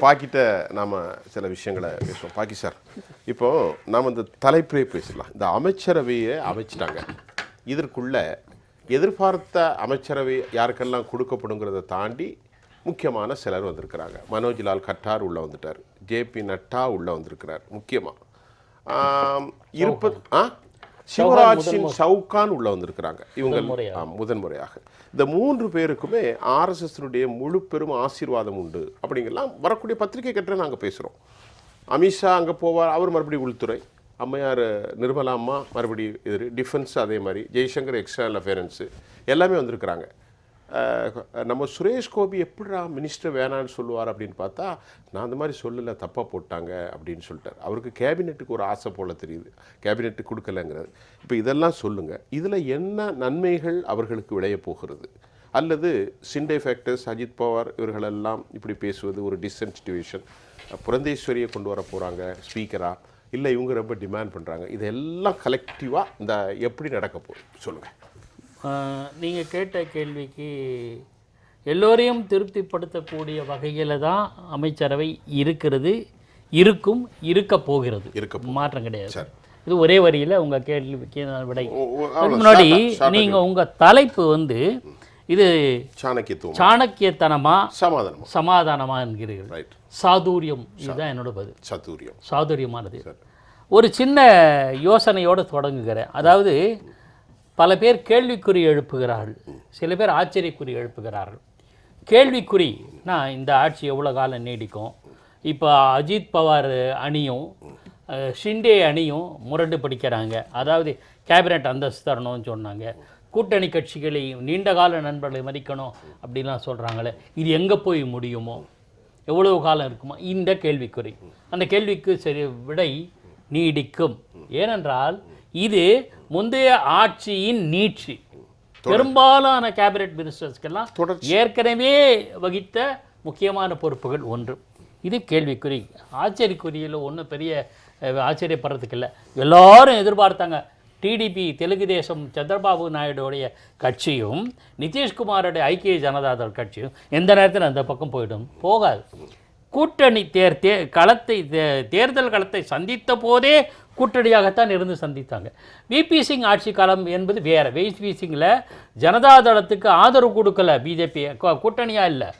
பாக்கிட்ட நாம் சில விஷயங்களை பேசுவோம். பாக்கி சார் இப்போ நாம் இந்த தலைப்பே பேசலாம். இந்த அமைச்சரவையை அமைச்சிட்டாங்க. இதற்குள்ள எதிர்பார்த்த அமைச்சரவை யாருக்கெல்லாம் கொடுக்கப்படுங்கிறத தாண்டி முக்கியமான சிலர் வந்திருக்கிறாங்க. மனோஜ்லால் கட்டார் உள்ள வந்துட்டார். ஜேபி நட்டா உள்ள வந்திருக்கிறார் முக்கியமாக இருப்பது ஆ? சிவராஜ் சிங் சவுகான் உள்ள வந்திருக்கிறாங்க. இவங்க முதன்முறையாக. இந்த மூன்று பேருக்குமே ஆர்எஸ்எஸ்னுடைய முழு பெரும் ஆசீர்வாதம் உண்டு அப்படிங்கெல்லாம் வரக்கூடிய பத்திரிகை கட்டுரை நாங்கள் பேசுகிறோம் அமித்ஷா அங்கே போவார் அவர் மறுபடியும் உள்துறை. அம்மையார் நிர்மலா அம்மா மறுபடியும் இது டிஃபென்ஸ் அதே மாதிரி ஜெய்சங்கர் எக்ஸ்டர்னல் அஃபேரன்ஸு எல்லாமே வந்திருக்கிறாங்க. நம்ம சுரேஷ் கோபி எப்படிடா மினிஸ்டர் வேணான்னு சொல்லுவார் அப்படின்னு பார்த்தா நான் அந்த மாதிரி சொல்லலை தப்பாக போட்டாங்க அப்படின்னு சொல்லிட்டார். அவருக்கு கேபினெட்டுக்கு ஒரு ஆசை போல தெரியுது. கேபினெட்டு கொடுக்கலங்கிறது. இப்போ இதெல்லாம் சொல்லுங்கள் இதில் என்ன நன்மைகள் அவர்களுக்கு விளைய போகிறது? அல்லது சிண்டே ஃபேக்டர்ஸ் அஜித் பவார் இவர்களெல்லாம் இப்படி பேசுவது ஒரு டிசன்ஸ்டிவேஷன் புரந்தேஸ்வரியை கொண்டு வர போகிறாங்க ஸ்பீக்கராக இல்லை இவங்க ரொம்ப டிமாண்ட் பண்ணுறாங்க இதெல்லாம் கலெக்டிவாக இந்த எப்படி நடக்க போகுது? சொல்லுங்கள் நீங்கள் கேட்ட கேள்விக்கு எல்லோரையும் திருப்திப்படுத்தக்கூடிய வகையில் தான் அமைச்சரவை இருக்கிறது இருக்கும் இருக்க போகிறது. இருக்க மாற்றம் கிடையாது. இது ஒரே வரியில் உங்கள் கேள்விக்கு நான் விடை. முன்னாடி நீங்கள் உங்கள் தலைப்பு வந்து இது சாணக்கியத்துவம்? சாணக்கியத்தனமா சமாதானம்? சமாதானமா என்கிறீர்கள். சாதுரியம் இதுதான் என்னோட பதில். சத்துரியம் சாதுரியமானது. ஒரு சின்ன யோசனையோடு தொடங்குகிறேன். அதாவது பல பேர் கேள்விக்குறி எழுப்புகிறார்கள். சில பேர் ஆச்சரியக்குறி எழுப்புகிறார்கள். கேள்விக்குறி நான் இந்த ஆட்சி எவ்வளோ காலம் நீடிக்கும்? இப்போ அஜித் பவார் அணியும் ஷிண்டே அணியும் முரண்டு பிடிக்கிறாங்க. அதாவது கேபினட் அந்தஸ்து தரணும்னு சொன்னாங்க. கூட்டணி கால நீண்டகால நண்பர்களை மதிக்கணும் அப்படின்லாம் சொல்கிறாங்களே இது எங்கே போய் முடியுமோ? எவ்வளவு காலம் இருக்குமோ? இந்த கேள்விக்குறி. அந்த கேள்விக்கு சரி விடை நீடிக்கும். ஏனென்றால் இது முந்தைய ஆட்சியின் நீட்சி. பெரும்பாலான கேபினெட் மினிஸ்டர்ஸ்க்கெல்லாம். ஏற்கனவே வகித்த முக்கியமான பொறுப்புகள் ஒன்று. இது கேள்விக்குறி. ஆச்சரியக்குறியில் ஒன்றும் பெரிய ஆச்சரியப்படுறதுக்கு இல்லை. எல்லாரும் எதிர்பார்த்தாங்க. டிடிபி தெலுங்கு தேசம் சந்திரபாபு நாயுடுடைய கட்சியும் நிதிஷ்குமாரோடைய ஐக்கிய ஜனதாதள் கட்சியும் எந்த நேரத்தில் அந்த பக்கம் போயிடும். போகாது. கூட்டணி தேர் தே களத்தை தேர்தல் களத்தை சந்தித்த போதே கூட்டணியாகத்தான் இருந்து சந்தித்தாங்க. விபி சிங் ஆட்சி காலம் என்பது வேறு. விபி சிங்கில் ஜனதாதளத்துக்கு ஆதரவு கொடுக்கல பிஜேபி கூட்டணியாக இல்லை.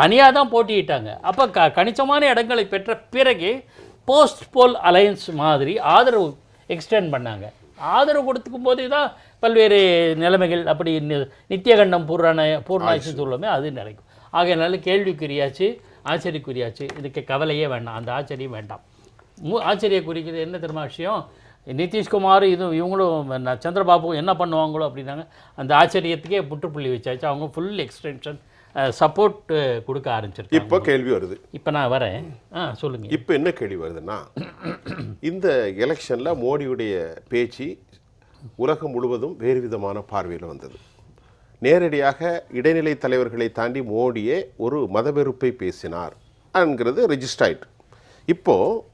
தனியாக தான் போட்டியிட்டாங்க. அப்போ க கணிசமான இடங்களை பெற்ற பிறகு போஸ்ட் போல் அலையன்ஸ் மாதிரி ஆதரவு எக்ஸ்டெண்ட் பண்ணாங்க. ஆதரவு கொடுத்துக்கும் போதே தான் பல்வேறு நிலைமைகள் அப்படி நித்தியகண்டம் பூர்ண பூர்ணாட்சி சொல்லுமே அது நடக்கும் ஆகையினால கேள்விக்குறியாச்சு ஆச்சரியக்குறியாச்சு. இதுக்கு கவலையே வேண்டாம். அந்த ஆச்சரியம் வேண்டாம். மு ஆச்சரியக்குறிக்கிறது என்ன தெரியுமா விஷயம்? நிதிஷ்குமார் இது இவங்களும் ந- சந்திரபாபு என்ன பண்ணுவாங்களோ அப்படின்னாங்க. அந்த ஆச்சரியத்துக்கே முற்றுப்புள்ளி வச்சாச்சு. அவங்க ஃபுல் எக்ஸ்டென்ஷன் சப்போர்ட் கொடுக்க ஆரம்பிச்சிருக்காங்க. இப்போ கேள்வி வருது. இப்போ நான் வரேன். ஆ சொல்லுங்கள் இப்போ என்ன கேள்வி வருதுன்னா இந்த எலெக்ஷனில் மோடியுடைய பேச்சு உலகம் முழுவதும் வேறு விதமான பார்வையில் வந்தது. நேரடியாக இடைநிலை தலைவர்களை தாண்டி மோடியே ஒரு மதவெறுப்பை பேசினார். என்கிறது ரெஜிஸ்டர் ஆயிட்டு இப்போது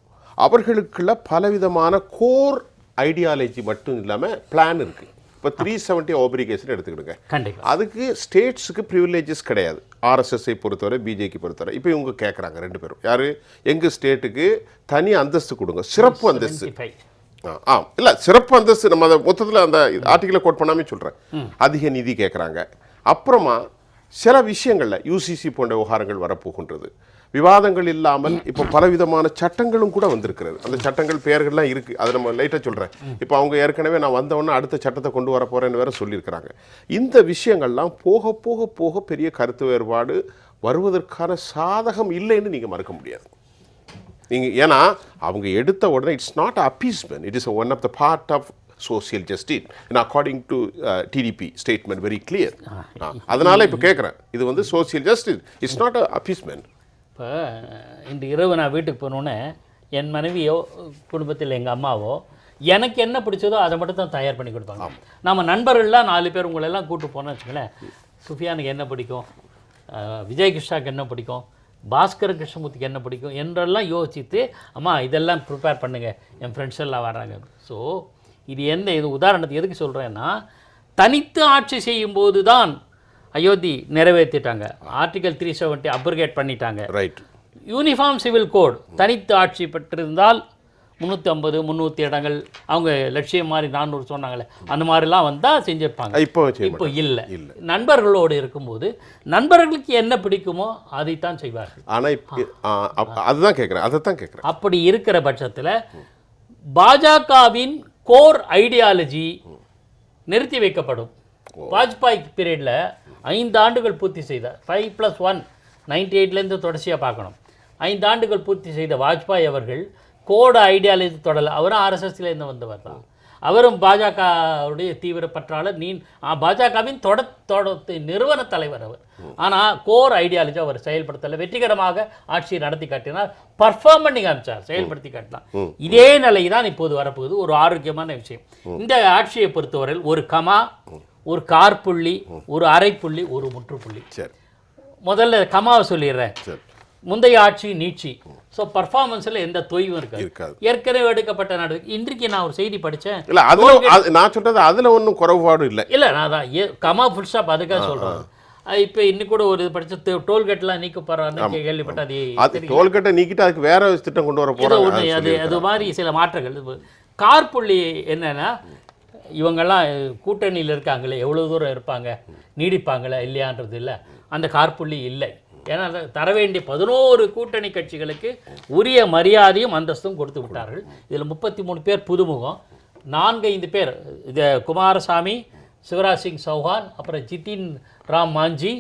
அவர்களுக்குள்ள பலவிதமான கோர் ஐடியாலஜி மட்டும் இல்லாமல் பிளான் இருக்குது இப்போ த்ரீ செவன்ட்டி ஓபரிகேஷன் எடுத்துக்கிடுங்க. அதுக்கு ஸ்டேட்ஸுக்கு ப்ரிவிலேஜஸ் கிடையாது. ஆர்எஸ்எஸ்ஐ பொறுத்தவரை பிஜேக்கு பொறுத்தவரை. இப்போ இவங்க கேட்குறாங்க ரெண்டு பேரும். யார்? எங்கள் ஸ்டேட்டுக்கு தனி அந்தஸ்து கொடுங்க. சிறப்பு அந்தஸ்து. ஆ இல்லை சிறப்பு அந்தஸ்து நம்ம அதை மொத்தத்தில் அந்த ஆர்டிக்கலை கோட் பண்ணாமே சொல்கிறேன் அதிக நிதி கேட்குறாங்க அப்புறமா சில விஷயங்களில் யூசிசி போன்ற விவகாரங்கள் வரப்போகின்றது. விவாதங்கள் இல்லாமல் இப்போ பலவிதமான சட்டங்களும் கூட வந்திருக்கிறது. அந்த சட்டங்கள் பெயர்கள்லாம் இருக்குது அதை நம்ம லைட்டாக சொல்கிறேன் இப்போ அவங்க ஏற்கனவே நான் வந்தவொன்னே அடுத்த சட்டத்தை கொண்டு வர போகிறேன்னு வேற சொல்லியிருக்கிறாங்க. இந்த விஷயங்கள்லாம் போக போக போக பெரிய கருத்து வேறுபாடு வருவதற்கான சாதகம் இல்லைன்னு நீங்கள் மறுக்க முடியாது. நீங்கள் ஏன்னா அவங்க எடுத்த உடனே it's not appeasement it is one of the part of social justice and according to TDP statement very clear அதனால இப்போ கேட்குறேன் இது வந்து social justice it's not a appeasement இப்போ இன்று இரவு நான் வீட்டுக்கு போனோன்னே என் மனைவியோ குடும்பத்தில் எங்கள் அம்மாவோ எனக்கு என்ன பிடிச்சதோ அதை மட்டும் தான் தயார் பண்ணி கொடுப்பாங்க. நம்ம நண்பர்கள்லாம் நாலு பேர் உங்களெல்லாம் கூட்டு போனோம்னு வச்சுங்களேன் சுஃபியானுக்கு என்ன பிடிக்கும்? விஜய் கிருஷ்ணாக்கு என்ன பிடிக்கும்? பாஸ்கர கிருஷ்ணமூர்த்திக்கு என்ன பிடிக்கும்? என்றெல்லாம் யோசித்து அம்மா இதெல்லாம் ப்ரிப்பேர் பண்ணுங்க. என் ஃப்ரெண்ட்ஸ் எல்லாம் வராங்க ஸோ இது என்ன? இது உதாரணத்துக்கு எதுக்கு சொல்கிறேன்னா தனித்து ஆட்சி செய்யும்போது தான் அயோத்தி நிறைவேற்றிட்டாங்க. ஆர்டிகல் த்ரீ செவன்ட்டி அப்ரிகேட் பண்ணிட்டாங்க. ரைட் யூனிஃபார்ம் சிவில் கோட் தனித்து ஆட்சி பெற்றிருந்தால் முந்நூற்றி ஐம்பது முந்நூற்றி இடங்கள் அவங்க லட்சியம் மாதிரி நானூறு சொன்னாங்களே அந்த மாதிரிலாம் வந்தால் செஞ்சிருப்பாங்க. இப்போ இப்போ. இல்லை. இல்ல. நண்பர்களோடு இருக்கும்போது நண்பர்களுக்கு என்ன பிடிக்குமோ அதைத்தான் செய்வார்கள். ஆனா இப்ப அதுதான் கேட்குறேன் அதை தான் கேட்குறேன் அப்படி இருக்கிற பட்சத்தில் பாஜகவின் கோர் ஐடியாலஜி நிறுத்தி வைக்கப்படும். வாஜ்பாய் பீரியடில் ஐந்து ஆண்டுகள் பூர்த்தி செய்த ஃபைவ் ப்ளஸ் ஒன் நைன்டி எயிட்லேருந்து தொடர்ச்சியாக பார்க்கணும். ஐந்து ஆண்டுகள் பூர்த்தி செய்த வாஜ்பாய் அவர்கள் கோடு ஐடியாலஜி தொடரல அவரும் ஆர்எஸ்எஸ்லேருந்து வந்தவர் தான். அவரும் பாஜகவுடைய தீவிர பற்றாளர் நீ பாஜகவின் தொட தொட நிறுவன தலைவர் அவர். ஆனால் கோர் ஐடியாலஜி அவர் செயல்படுத்தலை வெற்றிகரமாக ஆட்சியை நடத்தி காட்டினார் பர்ஃபார்ம் பண்ணி காமிச்சார் செயல்படுத்தி காட்டினார். இதே நிலை தான் இப்போது வரப்போகுது ஒரு ஆரோக்கியமான விஷயம். இந்த ஆட்சியை பொறுத்தவரையில் ஒரு கமா ஒரு கார்புள்ளி ஒரு அரைப்புள்ளி ஒரு முற்றுப்புள்ளி சரி. முதல்ல கமாவை சொல்லிடுறேன். சரி. முந்தைய ஆட்சி நீட்சி. ஸோ பர்ஃபார்மன்ஸில் எந்த தொய்வும் இருக்காது. ஏற்கனவே எடுக்கப்பட்ட நடவடிக்கை இன்றைக்கு நான் ஒரு செய்தி படித்தேன். இல்ல அதுல அது- நான் சொல்றது அதுல ஒன்றும் குறைபாடு இல்லை. இல்லை நான் தான் ஏ கமா ஃபுல் ஸ்டாப் அதுக்காக சொல்கிறேன் இப்போ இன்னைக்கு கூட ஒரு படிச்ச டோல்கேட்லாம் நீக்க போகிறான்னு கேள்விப்பட்ட அது அது டோல்கேட்டை நீக்கிட்டு அதுக்கு வேற திட்டம் கொண்டு வர ஒன்று அது அது மாதிரி சில மாற்றங்கள். கார்புள்ளி என்னன்னா இவங்கெல்லாம் கூட்டணியில் இருக்காங்களே எவ்வளோ தூரம் இருப்பாங்க நீடிப்பாங்களா இல்லையான்றது இல்லை. அந்த கார்புள்ளி இல்லை. ஏன்னா தர வேண்டிய பதினோரு கூட்டணி கட்சிகளுக்கு உரிய மரியாதையும் அந்தஸ்தும் கொடுத்து விட்டார்கள். இதில் முப்பத்தி மூணு பேர் புதுமுகம். நான்கு ஐந்து பேர் இது குமாரசாமி சிவராஜ் சிங் சௌஹான் அப்புறம் ஜிதின் ராம் மாஞ்சி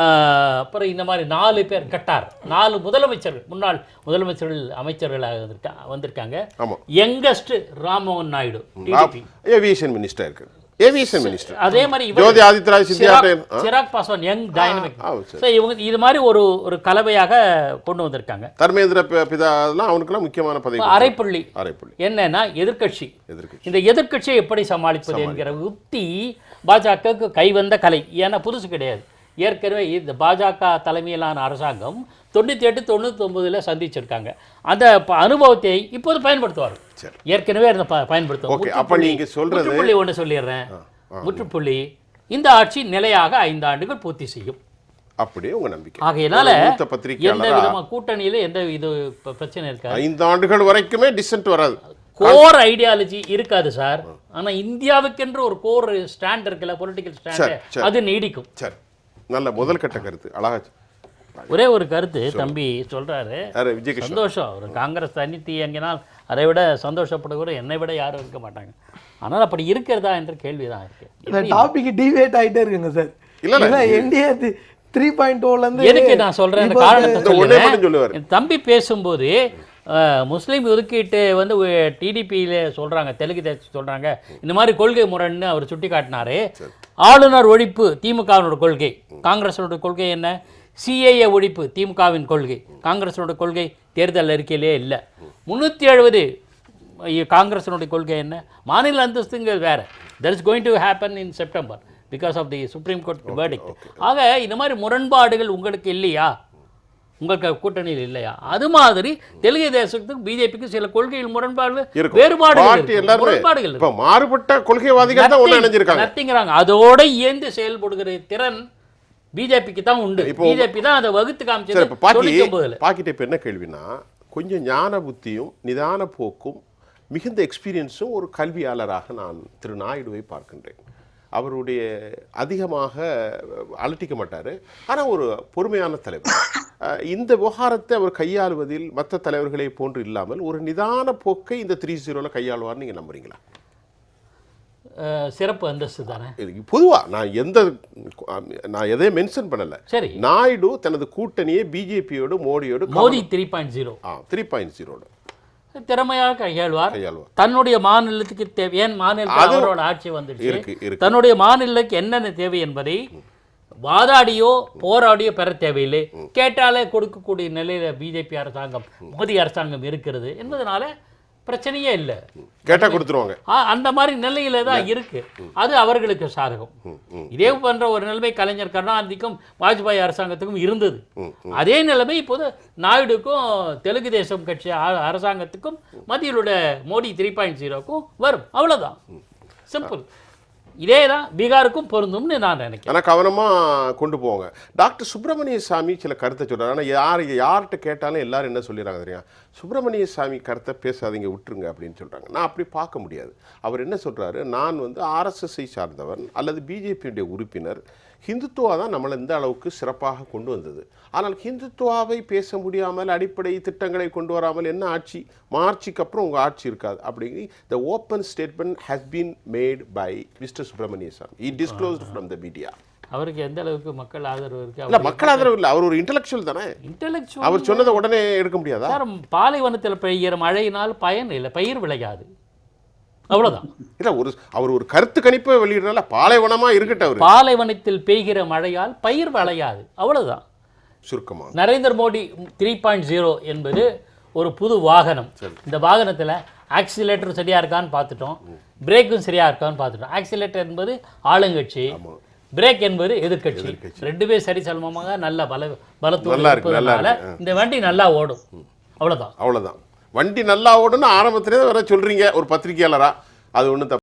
அப்புறம் இந்த மாதிரி நாலு பேர் கட்டார். நாலு முதலமைச்சர்கள் முன்னாள் முதலமைச்சர்கள் அமைச்சர்களாக வந்திருக்கா வந்திருக்காங்க youngest Rammohan Naidu aviation minister இருக்கு. ஏவியேஷன் மினிஸ்டர் அதே மாதிரி Jyoti Adityaraj Chirag Paswan young dynamic. So இவங்க இது மாதிரி ஒரு ஒரு கலவையாக கொண்டு வந்திருக்காங்க. தர்மேந்திர பிதா அதெல்லாம் அவனுக்கெல்லாம் முக்கியமான பதவி அரைப்புள்ளி. அரைப்புள்ளி. என்னன்னா எதிர்க்கட்சி. எதிர்க்கு இந்த எதிர்க்கட்சியை எப்படி சமாளிப்பது என்கிற உத்தி பாஜகவுக்கு கைவந்த கலை. ஏன்னா புதுசு கிடையாது. ஏற்கனவே இந்த பாஜக தலைமையிலான அரசாங்கம் தொண்ணூற்றி எட்டு தொண்ணூத்தொம்பதுல சந்திச்சிருக்காங்க. அந்த அனுபவத்தை இப்போது பயன்படுத்துவார் சரி. ஏற்கனவே அதை ப- அப்ப முற்றுப்புள்ளி ஒன்று சொல்லிடுறேன். முற்றுப்புள்ளி இந்த ஆட்சி நிலையாக ஐந்து ஆண்டுகள் பூர்த்தி செய்யும். அப்படியே உங்க நம்பிக்கை. ஆகையினால எந்த விதமாக கூட்டணியில எந்த இது பிரச்சனை இருக்காது. ஐந்து ஆண்டுகள் வரைக்குமே டிசென்ட் வராது. கோர் ஐடியாலஜி இருக்காது சார் ஆனா இந்தியாவுக்கென்று ஒரு கோர் ஸ்டாண்ட் இருக்குல்ல பொலிட்டிக்கல் ஸ்டாண்ட். அது நீடிக்கும். சரி. நல்ல முதல் கட்ட கருத்து. அழகா ஒரே ஒரு கருத்து தம்பி சொல்றாரு. சந்தோஷம். ஒரு காங்கிரஸ் தனித்து இயங்கினால் அதை விட சந்தோஷப்படுகிற என்னை விட யாரும் இருக்க மாட்டாங்க. ஆனால் அப்படி இருக்கிறதா என்ற கேள்விதான் இருக்கு. இந்த டாபிக் டிவேட் ஆயிட்டே இருக்குங்க சார். இல்ல, இல்ல. என்டிஏ த்ரீ பாயிண்ட் இருந்து எதுக்கு நான் இப்போ காரணத்தை தம்பி பேசும்போது முஸ்லீம் ஒதுக்கீட்டு வந்து டிடிபியில் சொல்றாங்க தெலுங்கு தேசம் சொல்றாங்க. இந்த மாதிரி கொள்கை முரண்னு அவர் சுட்டி காட்டினாரு ஆளுநர் ஒழிப்பு திமுகவினோட கொள்கை. காங்கிரஸோட கொள்கை என்ன? சிஏஏ ஒழிப்பு திமுகவின் கொள்கை. காங்கிரஸோட கொள்கை தேர்தல் அறிக்கையிலே இல்லை. முந்நூற்றி எழுபது காங்கிரஸினுடைய கொள்கை என்ன? மாநில அந்தஸ்துங்க வேற. That is going to happen in September because of the supreme court verdict. ஆக இந்த மாதிரி முரண்பாடுகள் உங்களுக்கு இல்லையா? உங்களுக்கு கூட்டணியில் இல்லையா? அது மாதிரி தெலுங்கு தேசத்துக்கு பிஜேபிக்கு சில கொள்கையில் முரண்பாடு வேறுபாடுகள் முரண்பாடுகள். இப்ப மாறுபட்ட கொள்கைவாதிகள் தான் இணைஞ்சிருக்காங்க நத்திங்கிறாங்க அதோட இயந்து செயல்படுகிற திறன் பிஜேபிக்கு தான் உண்டு. பிஜேபி தான் அதை வகுத்து காமிச்சது பாக்கிட்ட இப்ப என்ன கேள்வினா கொஞ்சம் ஞான புத்தியும் நிதான போக்கும் மிகுந்த எக்ஸ்பீரியன்ஸும் ஒரு கல்வியாளராக நான் திரு நாயுடுவை பார்க்கின்றேன். அவருடைய அதிகமாக அலட்டிக்க மாட்டார். ஆனால் ஒரு பொறுமையான தலைவர். இந்த விவகாரத்தை அவர் கையாளுவதில் மற்ற தலைவர்களை போன்று இல்லாமல் ஒரு நிதான போக்கை இந்த த்ரீ ஜீரோவில் கையாளுவார்னு நீங்கள் நம்புறீங்களா? சிறப்பு அந்தஸ்து தானே? பொதுவாக நான் எந்த நான் எதையும் மென்ஷன் பண்ணலை. சரி. நாயுடு தனது கூட்டணியை பிஜேபியோடு மோடியோடு மோடி த்ரீ பாயிண்ட் ஜீரோ ஆ த்ரீ பாயிண்ட் ஜீரோடு திறமையாக கையாள்வார். தன்னுடைய மாநிலத்துக்கு தேவை ஏன் மாநிலத்தில் அவரோட ஆட்சி வந்துடுச்சு? தன்னுடைய மாநிலத்துக்கு என்னென்ன தேவை என்பதை வாதாடியோ போராடியோ பெற தேவையில்லை. கேட்டாலே கொடுக்கக்கூடிய நிலையில பிஜேபி அரசாங்கம் மோடி அரசாங்கம் இருக்கிறது என்பதனால பிரச்சனையே இல்லை. கேட்டா கொடுத்துருவாங்க. அந்த மாதிரி நிலையில தான் இருக்கு. அது அவர்களுக்கு சாதகம். இதே போன்ற ஒரு நிலைமை கலைஞர் கருணாநிதிக்கும் வாஜ்பாய் அரசாங்கத்துக்கும் இருந்தது. அதே நிலைமை இப்போது நாயுடுக்கும் தெலுங்கு தேசம் கட்சி அரசாங்கத்துக்கும் மத்தியில் உள்ள மோடி த்ரீ பாயிண்ட் ஜீரோக்கும் வரும். அவ்வளோதான் சிம்பிள் இதே தான் பீகாருக்கும் பொருந்தும்னு நான் நினைக்கிறேன். ஆனால் கவனமாக கொண்டு போவாங்க டாக்டர் சுப்பிரமணிய சாமி சில கருத்தை சொல்றாரு. ஆனால் யார் யார்கிட்ட கேட்டாலும் எல்லாரும் என்ன சொல்லிடுறாங்க தெரியும்? சுப்பிரமணிய சாமி கருத்தை பேசாதீங்க விட்டுருங்க அப்படின்னு சொல்கிறாங்க நான் அப்படி பார்க்க முடியாது. அவர் என்ன சொல்கிறாரு நான் வந்து ஆர்எஸ்எஸ்ஐ சார்ந்தவன் அல்லது பிஜேபியுடைய உறுப்பினர். ஹிந்துத்துவா தான் நம்மளை இந்த அளவுக்கு சிறப்பாக கொண்டு வந்தது. ஆனால் ஹிந்துத்துவாவை பேச முடியாமல் அடிப்படை திட்டங்களை கொண்டு வராமல் என்ன ஆட்சி? மார்ச்சுக்கு அப்புறம் உங்கள் ஆட்சி இருக்காது. அப்படிங்கிற the open statement has been made by mister Subramanian Swamy E disclosed from the media அவருக்கு எந்த அளவுக்கு மக்கள் ஆதரவு இருக்கு? இல்ல மக்கள் ஆதரவு இல்லை. அவர் ஒரு இன்டலெக்சுவல் தானே? இன்டெலெக்சுவல் அவர் சொன்னதை உடனே எடுக்க முடியாதா? பாலைவனத்தில் பெய்கிற மழையினால் பயன் இல்லை பயிர் விளையாது. அவ்வளவுதான். இல்ல ஒரு அவர் ஒரு கருத்து கணிப்பை வெளியிடறனால பாலைவனமா இருக்கட்டும் அவர். பாலைவனத்தில் பெய்கிற மழையால் பயிர் விளையாது. அவ்வளவுதான். சுருக்கமா. Narendra Modi three point zero என்பது ஒரு புது வாகனம். இந்த வாகனத்தில் ஆக்சிலேட்டர் சரியா இருக்கான்னு பார்த்துட்டோம். பிரேக்கும் சரியா இருக்கான்னு பார்த்துட்டோம். ஆக்சிலேட்டர் என்பது ஆளுங்கட்சி. பிரேக் என்பது எதிர்க்கட்சி. ரெண்டு பேர் சரி சமமாக நல்ல பல நல்லா இருப்பதனால இந்த வண்டி நல்லா ஓடும். அவ்வளவுதான். அவ்வளவுதான். வண்டி நல்லா ஓடுன்னு ஆரம்பத்திலே வர சொல்றீங்க. ஒரு பத்திரிகையாளரா. அது ஒன்றும் தப்பு